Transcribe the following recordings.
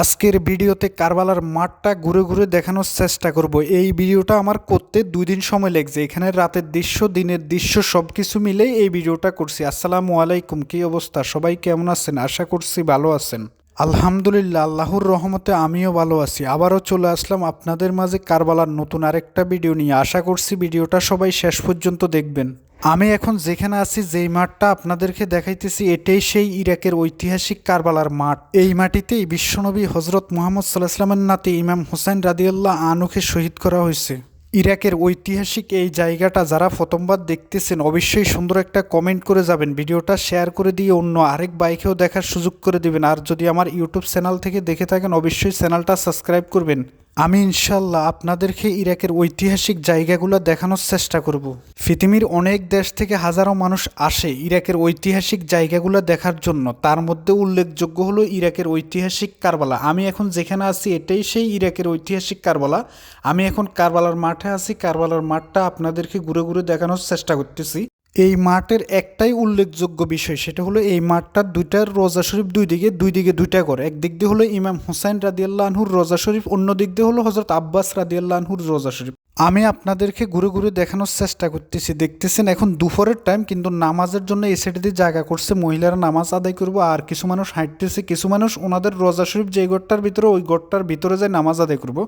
আজকের ভিডিওতে কারবালার মাঠটা ঘুরে ঘুরে দেখানোর চেষ্টা করব। এই ভিডিওটা আমার করতে দুই দিন সময় লেগেছে। এখানে রাতের দৃশ্য, দিনের দৃশ্য সব কিছু মিলে এই ভিডিওটা করছি। আসসালামু আলাইকুম, কী অবস্থা? সবাই কেমন আছেন? আশা করছি ভালো আছেন। আলহামদুলিল্লাহ, আল্লাহর রহমতে আমিও ভালো আছি। আবারও চলে আসলাম আপনাদের মাঝে কারবালার নতুন আরেকটা ভিডিও নিয়ে। আশা করছি ভিডিওটা সবাই শেষ পর্যন্ত দেখবেন। আমি এখন যেখানে আছি, যেই মাঠটা আপনাদেরকে দেখাইতেছি, এটাই সেই ইরাকের ঐতিহাসিক কারবালার মাঠ। এই মাটিতেই বিশ্বনবী হজরত মোহাম্মদ সাল্লাহ নাতি ইমাম হুসাইন রাদিউল্লাহ আনুকে শহীদ করা হয়েছে। ইরাকের ঐতিহাসিক এই জায়গাটা যারা প্রথমবার দেখতেছেন, অবশ্যই সুন্দর একটা কমেন্ট করে যাবেন। ভিডিওটা শেয়ার করে দিয়ে অন্য আরেক বাইকেও দেখার সুযোগ করে দিবেন। আর যদি আমার ইউটিউব চ্যানেল থেকে দেখে থাকেন, অবশ্যই চ্যানেলটা সাবস্ক্রাইব করবেন। আমি ইনশাল্লাহ আপনাদেরকে ইরাকের ঐতিহাসিক জায়গাগুলো দেখানোর চেষ্টা করব। পৃথিবীর অনেক দেশ থেকে হাজারো মানুষ আসে ইরাকের ঐতিহাসিক জায়গাগুলো দেখার জন্য। তার মধ্যে উল্লেখযোগ্য হলো ইরাকের ঐতিহাসিক কারবালা। আমি এখন যেখানে আছি এটাই সেই ইরাকের ঐতিহাসিক কারবালা। আমি এখন কারবালার মাঠে আছি। কারবালার মাঠটা আপনাদেরকে ঘুরে ঘুরে দেখানোর চেষ্টা করতেছি। এই মাঠের একটাই উল্লেখযোগ্য বিষয়, সেটা হলো এই মাঠটার দুইটার রোজা শরীফ দুই দিকে দুই দিকে দুইটা করে। একদিক দিয়ে হলো ইমাম হুসাইন রাদিয়াল্লাহ আনহুর রোজা শরীফ, অন্য দিক দিয়ে হলো হজরত আব্বাস রাদিয়াল্লাহ আনহুর রোজা শরীফ। আমি আপনাদেরকে ঘুরে ঘুরে দেখানোর চেষ্টা করতেছি। দেখতেছেন এখন দুপুরের টাইম কিন্তু নামাজের জন্য এই সাইডে দিয়ে জায়গা করছে। মহিলারা নামাজ আদায় করব, আর কিছু মানুষ হাঁটতেছে, কিছু মানুষ ওনাদের রোজা শরীফ যেই গড়টার ভিতরে, ওই গড়টার ভিতরে যায় নামাজ আদায় করব।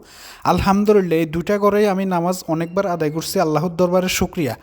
আলহামদুলিল্লাহ, এই দুইটা ঘরেই আমি নামাজ অনেকবার আদায় করছি। আল্লাহর দরবারে শুক্রিয়া।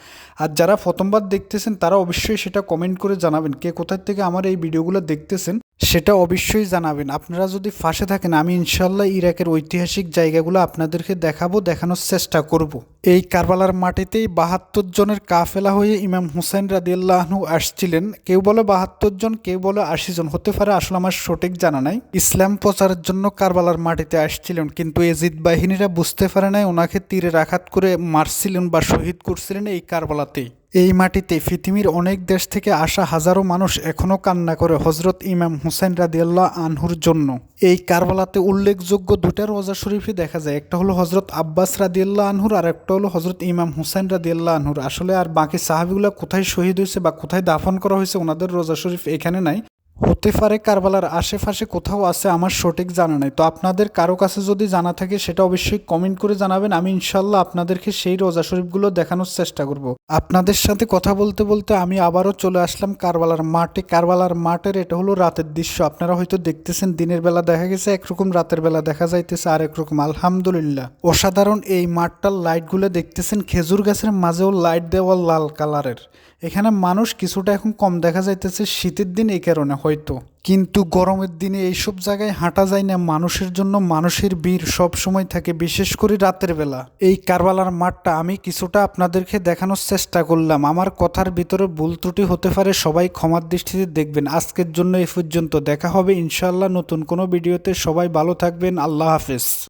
আর যারা প্রথমবার দেখতেছেন, তারা অবশ্যই সেটা কমেন্ট করে জানাবেন, কে কোথায় থেকে আমার এই ভিডিওগুলো দেখতেছেন। সেটা অবশ্যই জানাবেন। আপনারা যদি ফাঁসে থাকেন, আমি ইনশাল্লাহ ইরাকের ঐতিহাসিক জায়গাগুলো আপনাদেরকে দেখাবো, দেখানোর চেষ্টা করব। এই কারবালার মাটিতেই বাহাত্তর জনের কাফেলা হয়ে ইমাম হুসাইন রাদিয়াল্লাহনু আসছিলেন। কেউ বলে বাহাত্তর জন, কেউ বলে আশি জন, হতে পারে আসলে আমার সঠিক জানা নাই। ইসলাম প্রচারের জন্য কারবালার মাটিতে আসছিলেন, কিন্তু এজিদ বাহিনীরা বুঝতে পারে নাই, ওনাকে তীরে আঘাত করে মারছিলেন বা শহীদ করছিলেন এই কারবালাতেই। এই মাটিতে পৃথিবীর অনেক দেশ থেকে আসা হাজারো মানুষ এখনও কান্না করে হজরত ইমাম হুসেন রাদিয়াল্লাহ আনহুর জন্য। এই কারবালাতে উল্লেখযোগ্য দুটা রোজা শরীফই দেখা যায়। একটা হলো হজরত আব্বাস রাদিয়াল্লাহ আনহুর, আর একটা হলো হজরত ইমাম হুসেন রাদিয়াল্লাহ আনহুর। আসলে আর বাকি সাহাবিগুলা কোথায় শহীদ হয়েছে বা কোথায় দাফন করা হয়েছে, ওনাদের রোজা শরীফ এখানে নাই। হতে পারে কারবালার আশেপাশে কোথাও আছে, আমার সঠিক জানা নাই। তো আপনাদের কারও কাছে যদি জানা থাকে, সেটা অবশ্যই কমেন্ট করে জানাবেন। আমি ইনশাল্লাহ আপনাদেরকে সেই রোজা শরীফগুলো দেখানোর চেষ্টা করব। আপনাদের সাথে কথা বলতে বলতে আমি আবারও চলে আসলাম কারবালার মাঠে। কারবালার মাঠের এটা হলো রাতের দৃশ্য। আপনারা হয়তো দেখতেছেন, দিনের বেলা দেখা গেছে, একরকম রাতের বেলা দেখা যাইতেছে, আর একরকম, আলহামদুলিল্লাহ। অসাধারণ এই মাঠটার লাইটগুলো দেখতেছেন, খেজুর গাছের মাঝেও লাইট দেওয়া লাল কালারের এখানে মানুষ কিছুটা এখন কম দেখা যাইতেছে, শীতের দিন এই কারণে। হয়তো। কিন্তু গরমের দিনে এইসব জায়গায় হাঁটা যায় না। মানুষের জন্য মানুষের ভিড় সব সময় থাকে, বিশেষ করে রাতের বেলা। এই কারবালার মাঠটা আমি কিছুটা আপনাদেরকে দেখানোর চেষ্টা করলাম। আমার কথার ভিতরে ভুল ত্রুটি হতে পারে, সবাই ক্ষমার দৃষ্টিতে দেখবেন। আজকের জন্য এ পর্যন্ত। দেখা হবে ইনশাল্লাহ নতুন কোনো ভিডিওতে। সবাই ভালো থাকবেন। আল্লাহ হাফেজ।